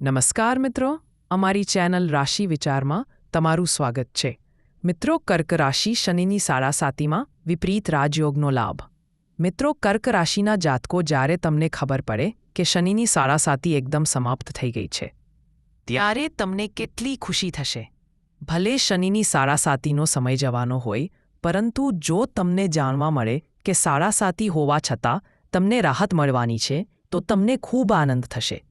નમસ્કાર મિત્રો, અમારી ચેનલ રાશિ વિચારમાં તમારું સ્વાગત છે. મિત્રો, કર્ક રાશિ શનિની સાડાસાતીમાં વિપરીત રાજયોગનો લાભ. મિત્રો, કર્ક રાશિના જાતકો જ્યારે તમને ખબર પડે કે શનિની સાડાસાતી એકદમ સમાપ્ત થઈ ગઈ છે. ત્યારે તમને કેટલી ખુશી થશે. ભલે શનિની સાડાસાતીનો સમય જવાનો હોય, પરંતુ જો તમને જાણવા મળે કે સાડાસાતી હોવા છતાં તમને રાહત મળવાની છે, તો તમને ખૂબ આનંદ થશે.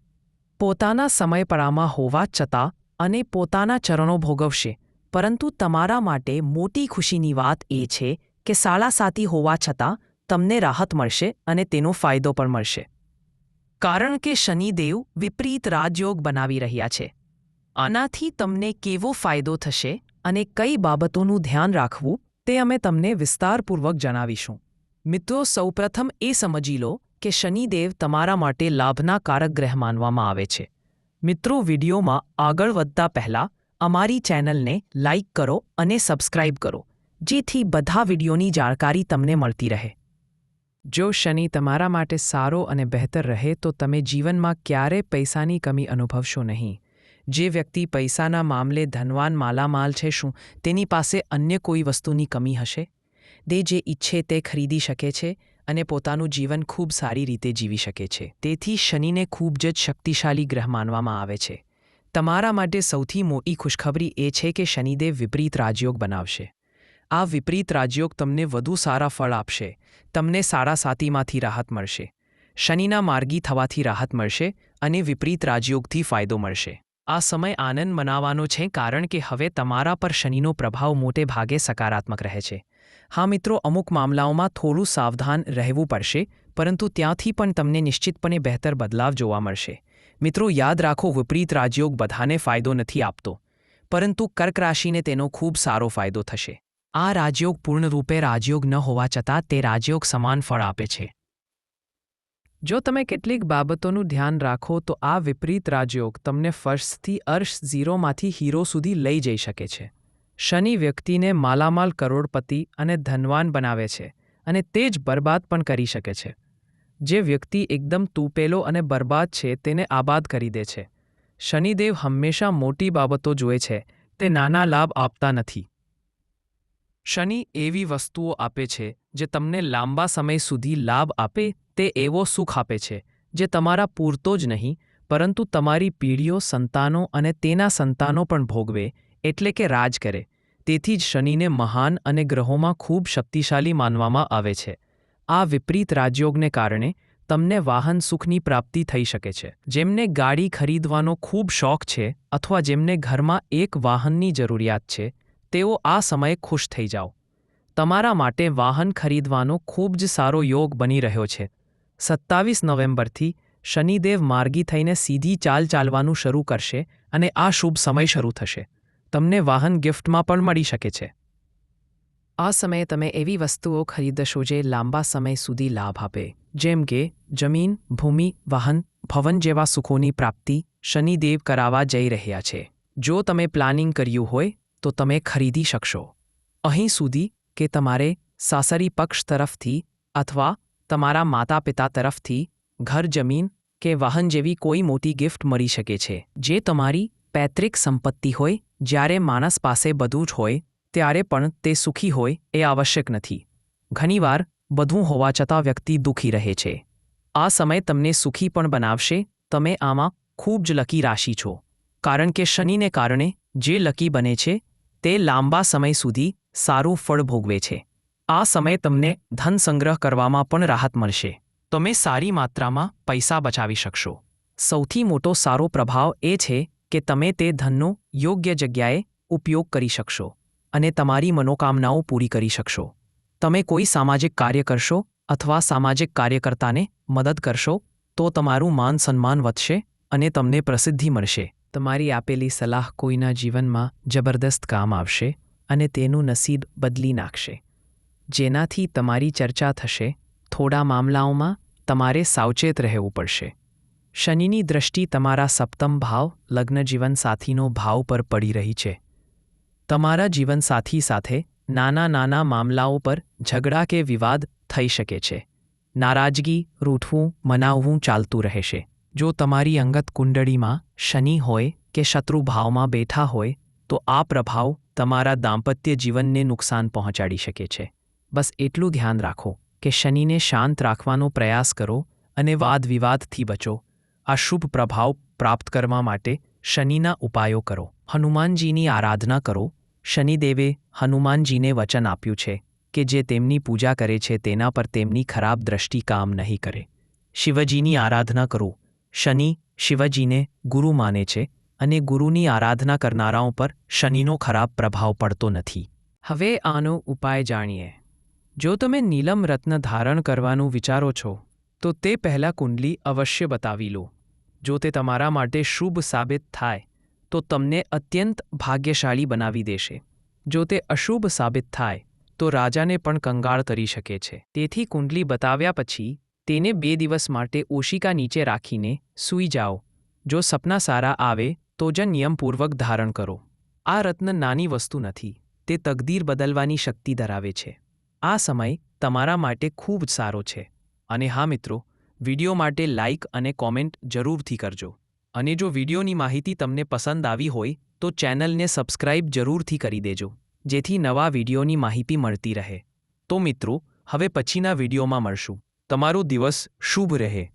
પોતાના સમયપરામાં હોવા છતાં અને પોતાના ચરણો ભોગવશે. પરંતુ તમારા માટે મોટી ખુશીની વાત એ છે કે સાલાસાતી હોવા છતાં તમને રાહત મળશે અને તેનો ફાયદો પણ મળશે. કારણ કે શનિદેવ વિપરીત રાજયોગ બનાવી રહ્યા છે. આનાથી તમને કેવો ફાયદો થશે અને કઈ બાબતોનું ધ્યાન રાખવું તે અમે તમને વિસ્તારપૂર્વક જણાવીશું. મિત્રો, સૌપ્રથમ એ સમજી લો કે શનિદેવ તમારા માટે લાભના કારક ગ્રહ માનવામાં આવે છે. મિત્રો, વિડીયોમાં આગળ વધતા પહેલાં અમારી ચેનલને લાઇક કરો અને સબસ્ક્રાઇબ કરો, જેથી બધા વિડીયોની જાણકારી તમને મળતી રહે. જો શનિ તમારા માટે સારો અને બહેતર રહે, તો તમે જીવનમાં ક્યારે પૈસાની કમી અનુભવશો નહીં. જે વ્યક્તિ પૈસાના મામલે ધનવાન માલામાલ છે શું, તેની પાસે અન્ય કોઈ વસ્તુની કમી હશે? તે જે ઈચ્છે તે ખરીદી શકે છે અને પોતાનું જીવન ખૂબ સારી રીતે જીવી શકે છે. તેથી શનિને ખૂબ જ શક્તિશાળી ગ્રહ માનવામાં આવે છે. તમારા માટે સૌથી મોટી ખુશખબરી એ છે કે શનિદેવ વિપરીત રાજયોગ બનાવશે. આ વિપરીત રાજયોગ તમને વધુ સારા ફળ આપશે. તમને સાડા સાતીમાંથી રાહત મળશે. શનિના માર્ગી થવાથી રાહત મળશે અને વિપરીત રાજયોગથી ફાયદો મળશે. આ સમય આનંદ મનાવવાનો છે કારણ કે હવે તમારા પર શનિનો પ્રભાવ મોટે ભાગે સકારાત્મક રહે છે. હા મિત્રો, અમુક મામલાઓમાં થોડું સાવધાન રહેવું પડશે, પરંતુ ત્યાંથી પણ તમને નિશ્ચિતપણે બહેતર બદલાવ જોવા મળશે. મિત્રો, યાદ રાખો, વિપરીત રાજયોગ બધાને ફાયદો નથી આપતો. પરંતુ કર્ક રાશિને તેનો ખૂબ સારો ફાયદો થશે. આ રાજયોગ પૂર્ણરૂપે રાજયોગ ન હોવા છતાં તે રાજયોગ સમાન ફળ આપે છે. જો તમે કેટલીક બાબતોનું ધ્યાન રાખો, તો આ વિપરીત રાજયોગ તમને ફર્શથી અર્શ ઝીરોમાંથી હીરો સુધી લઈ જઈ શકે છે. શનિ વ્યક્તિને માલામાલ કરોડપતિ અને ધનવાન બનાવે છે અને તે જ બરબાદ પણ કરી શકે છે. જે વ્યક્તિ એકદમ તૂપેલો અને બરબાદ છે તેને આબાદ કરી દે છે. શનિદેવ હંમેશા મોટી બાબતો જુએ છે, તે નાના લાભ આપતા નથી. શનિ એવી વસ્તુઓ આપે છે, જે તમને લાંબા સમય સુધી લાભ આપે, તે એવો સુખ આપે છે, જે તમારા પૂરતો જ નહીં, પરંતુ તમારી પીઢીઓ સંતાનો અને તેના સંતાનો પણ ભોગવે એટલે કે રાજ કરે. તેથી જ શનિને મહાન અને ગ્રહોમાં ખૂબ શક્તિશાળી માનવામાં આવે છે. આ વિપરીત રાજયોગને કારણે તમને વાહન સુખની પ્રાપ્તિ થઈ શકે છે. જેમને ગાડી ખરીદવાનો ખૂબ શોખ છે અથવા જેમને ઘરમાં એક વાહનની જરૂરિયાત છે, તેઓ આ સમયે ખુશ થઈ જાઓ. તમારા માટે વાહન ખરીદવાનો ખૂબ જ સારો યોગ બની રહ્યો છે. સત્તાવીસ નવેમ્બરથી શનિદેવ માર્ગી થઈને સીધી ચાલ ચાલવાનું શરૂ કરશે અને આ શુભ સમય શરૂ થશે. તમને વાહન ગિફ્ટમાં પણ મળી શકે છે. આ સમયે તમે એવી વસ્તુઓ ખરીદશો જે લાંબા સમય સુધી લાભ આપે, જેમ કે જમીન, ભૂમિ, વાહન, ભવન જેવા સુખોની પ્રાપ્તિ શનિદેવ કરાવવા જઈ રહ્યા છે. જો તમે પ્લાનિંગ કર્યું હોય, તો તમે ખરીદી શકશો. અહીં સુધી કે તમારે સાસરી પક્ષ તરફથી અથવા તમારા માતા પિતા તરફથી ઘર જમીન કે વાહન જેવી કોઈ મોટી ગિફ્ટ મળી શકે છે, જે તમારી પૈતૃક સંપત્તિ હોય, જ્યારે માણસ પાસે બધું જ હોય, ત્યારે પણ તે સુખી હોય એ આવશ્યક નથી. ઘણીવાર બધું હોવા છતાં વ્યક્તિ દુઃખી રહે છે. આ સમય તમને સુખી પણ બનાવશે, તમે આમાં ખૂબ જ લકી રાશિ છો. કારણ કે શનિને કારણે જે લકી બને છે, તે લાંબા સમય સુધી સારું ફળ ભોગવે છે. આ સમય તમને ધન સંગ્રહ કરવામાં પણ રાહત મળશે. તમે સારી માત્રામાં પૈસા બચાવી શકશો. સૌથી મોટો સારો પ્રભાવ એ છે કે તમે તે ધનનો યોગ્ય જગ્યાએ ઉપયોગ કરી શકશો અને તમારી મનોકામનાઓ પૂરી કરી શકશો. તમે કોઈ સામાજિક કાર્ય કરશો અથવા સામાજિક કાર્યકર્તાને મદદ કરશો, તો તમારું માન સન્માન વધશે અને તમને પ્રસિદ્ધિ મળશે. તમારી આપેલી સલાહ કોઈના જીવનમાં જબરદસ્ત કામ આવશે અને તેનું નસીબ બદલી નાખશે. જેનાથી તમારી ચર્ચા થશે, થોડા મામલાઓમાં તમારે સાવચેત રહેવું પડશે. શનિની દ્રષ્ટિ તમારા સપ્તમ ભાવ, લગ્ન જીવનસાથીનો ભાવ પર પડી રહી છે. તમારા જીવનસાથી સાથે નાના નાના મામલાઓ પર ઝઘડા કે વિવાદ થઈ શકે છે. નારાજગી, રૂઠવું, મનાવવું ચાલતું રહેશે. જો તમારી અંગત કુંડળીમાં શનિ હોય કે શત્રુભાવમાં બેઠા હોય, તો આ પ્રભાવ તમારા દાંપત્ય જીવનને નુકસાન પહોંચાડી શકે છે. બસ એટલું ધ્યાન રાખો કે શનિને શાંત રાખવાનો પ્રયાસ કરો અને વાદ વિવાદથી બચો. આ શુભ પ્રભાવ પ્રાપ્ત કરવા માટે શનિના ઉપાયો કરો. હનુમાનજીની આરાધના કરો. શનિદેવે હનુમાનજીને વચન આપ્યું છે કે જે તેમની પૂજા કરે છે તેના પર તેમની ખરાબ દ્રષ્ટિ કામ નહીં કરે. શિવજીની આરાધના કરો. શનિ શિવજીને ગુરુ માને છે અને ગુરુની આરાધના કરનારાઓ પર શનિનો ખરાબ પ્રભાવ પડતો નથી. હવે આનો ઉપાય જાણીએ. જો તમે નીલમ રત્ન ધારણ કરવાનું વિચારો છો, તો તે પહેલાં કુંડલી અવશ્ય બતાવી લો. જો તે તમારા માટે શુભ સાબિત થાય, તો તમને અત્યંત ભાગ્યશાળી બનાવી દેશે. જો તે અશુભ સાબિત થાય, તો રાજાને પણ કંગાળ કરી શકે છે. તેથી કુંડલી બતાવ્યા પછી, તેને બે દિવસ માટે ઓશિકા નીચે રાખીને સૂઈ જાઓ. જો સપના સારા આવે, તો જ નિયમપૂર્વક ધારણ કરો. આ રત્ન નાની વસ્તુ નથી, તે તકદીર બદલવાની શક્તિ ધરાવે છે. આ સમય તમારા માટે ખૂબ સારો છે. અને હા મિત્રો વિડિયો માટે લાઇક અને કોમેન્ટ જરૂરથી કરજો. અને જો વિડિયોની માહિતી તમને પસંદ આવી હોય, તો ચેનલને સબસ્ક્રાઇબ જરૂરથી કરી દેજો, જેથી નવા વિડિયોની માહિતી મળતી રહે. તો મિત્રો, હવે પછીના વિડિયોમાં મળશું. તમારો દિવસ શુભ રહે.